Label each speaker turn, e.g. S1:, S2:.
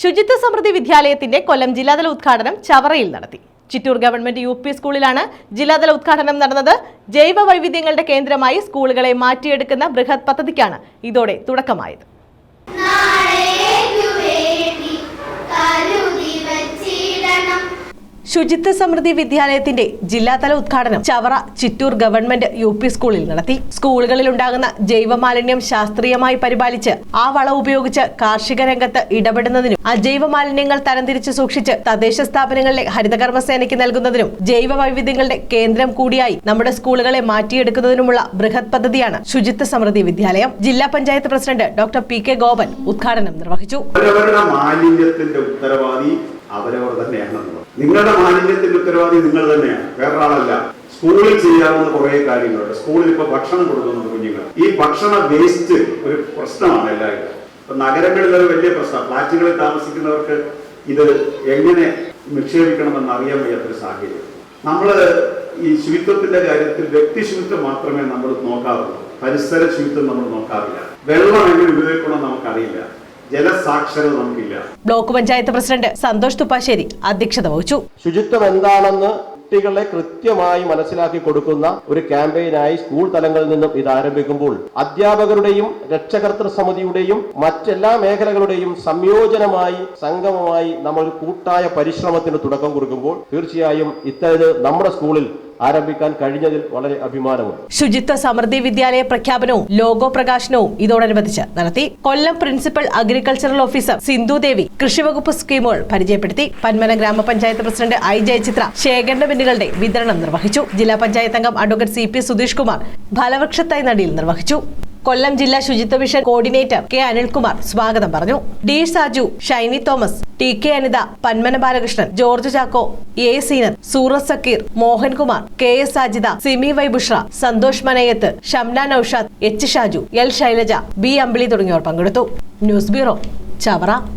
S1: ശുചിത്വ സമൃദ്ധി വിദ്യാലയത്തിന്റെ കൊല്ലം ജില്ലാതല ഉദ്ഘാടനം ചവറയിൽ നടത്തി. ചിറ്റൂർ ഗവൺമെന്റ് യു പി സ്കൂളിലാണ് ജില്ലാതല ഉദ്ഘാടനം നടന്നത്. ജൈവ വൈവിധ്യങ്ങളുടെ കേന്ദ്രമായി സ്കൂളുകളെ മാറ്റിയെടുക്കുന്ന ബൃഹത് പദ്ധതിക്കാണ് ഇതോടെ തുടക്കമായത്. ശുചിത്വ സമൃദ്ധി വിദ്യാലയത്തിന്റെ ജില്ലാതല ഉദ്ഘാടനം Chavara Chittur government U P സ്കൂളിൽ നടത്തി. സ്കൂളുകളിൽ ഉണ്ടാകുന്ന ജൈവമാലിന്യം ശാസ്ത്രീയമായി പരിപാലിച്ച് ആ വളം ഉപയോഗിച്ച് കാർഷിക രംഗത്ത് ഇടപെടുന്നതിനും അജൈവ മാലിന്യങ്ങൾ തരംതിരിച്ച് സൂക്ഷിച്ച് തദ്ദേശ സ്ഥാപനങ്ങളിലെ ഹരിതകർമ്മസേനയ്ക്ക് നൽകുന്നതിനും ജൈവ വൈവിധ്യങ്ങളുടെ കേന്ദ്രം കൂടിയായി നമ്മുടെ സ്കൂളുകളെ മാറ്റിയെടുക്കുന്നതിനുമുള്ള ബൃഹത് പദ്ധതിയാണ് ശുചിത്വ സമൃദ്ധി വിദ്യാലയം. ജില്ലാ panchayat president doctor P K Gopan ഉദ്ഘാടനം നിർവഹിച്ചു.
S2: അവരവർ തന്നെയാണെന്നുള്ളത് നിങ്ങളുടെ മാലിന്യത്തിന്റെ ഉത്തരവാദി നിങ്ങൾ തന്നെയാണ്. വേറൊരാളല്ല. സ്കൂളിൽ ചെയ്യാവുന്ന കുറെ കാര്യങ്ങളുണ്ട്. സ്കൂളിൽ ഇപ്പൊ ഭക്ഷണം കൊടുക്കുന്നുണ്ട് കുഞ്ഞുങ്ങൾ. ഈ ഭക്ഷണ വേസ്റ്റ് ഒരു പ്രശ്നമാണ് എല്ലാവരും. ഇപ്പൊ നഗരങ്ങളിൽ ഒരു വലിയ പ്രശ്നം. ഫ്ലാറ്റുകളിൽ താമസിക്കുന്നവർക്ക് ഇത് എങ്ങനെ നിക്ഷേപിക്കണമെന്ന് അറിയാൻ വയ്യാത്തൊരു സാഹചര്യം. നമ്മൾ ഈ ശുചിത്വത്തിന്റെ കാര്യത്തിൽ വ്യക്തി ശുചിത്വം മാത്രമേ നമ്മൾ നോക്കാറുള്ളൂ. പരിസര ശുചിത്വം നമ്മൾ നോക്കാറില്ല. വെള്ളം എങ്ങനെ ഉപയോഗിക്കണമെന്ന് നമുക്കറിയില്ല. ജലസാക്ഷരത നമുക്കില്ല.
S1: ബ്ലോക്ക് പഞ്ചായത്ത് പ്രസിഡന്റ് സന്തോഷ് തുപ്പാശ്ശേരി അധ്യക്ഷത വഹിച്ചു.
S3: ശുചിത്വം എന്താണെന്ന് കുട്ടികളെ കൃത്യമായി മനസ്സിലാക്കി കൊടുക്കുന്ന ഒരു ക്യാമ്പയിനായി സ്കൂൾ തലങ്ങളിൽ നിന്നും ഇത് ആരംഭിക്കുമ്പോൾ അധ്യാപകരുടെയും രക്ഷകർത്തൃ സമിതിയുടെയും മറ്റെല്ലാ മേഖലകളുടെയും സംയോജനമായി സംഗമമായി നമ്മൾ കൂട്ടായ പരിശ്രമത്തിന് തുടക്കം കുറിക്കുമ്പോൾ തീർച്ചയായും ഇത്തരത് നമ്മുടെ സ്കൂളിൽ ആരംഭിക്കാൻ കഴിഞ്ഞതിൽ വളരെ അഭിമാനമുണ്ട്.
S1: ശുചിത്വ സമൃദ്ധി വിദ്യാലയ പ്രഖ്യാപനവും ലോഗോ പ്രകാശനവും ഇതോടനുബന്ധിച്ച് നടത്തി Kollam principal agricultural officer Sindhu Devi കൃഷിവകുപ്പ് സ്കീമുകൾ പരിചയപ്പെടുത്തി. പന്മന ഗ്രാമപഞ്ചായത്ത് പ്രസിഡന്റ് ഐ ജയചിത്ര ശേഖരണ ബിന്നുകളുടെ വിതരണം നിർവഹിച്ചു. ജില്ലാ പഞ്ചായത്ത് അംഗം advocate C P Sudheesh Kumar ഫലവൃക്ഷത്തായി നടിയിൽ നിർവഹിച്ചു. കൊല്ലം ജില്ലാ ശുചിത്വ മിഷൻ കോർഡിനേറ്റർ കെ അനിൽകുമാർ സ്വാഗതം പറഞ്ഞു. D Saju Shiny Thomas T K Anitha Panmana Balakrishnan George Chacko A Seenath Surath Sakkeer Mohankumar K S Sajitha Simi Y Bushra Santhosh Manayath Shamna Naushad H Shaju L Shailaja B Ambili തുടങ്ങിയവർ പങ്കെടുത്തു. News bureau Chavara.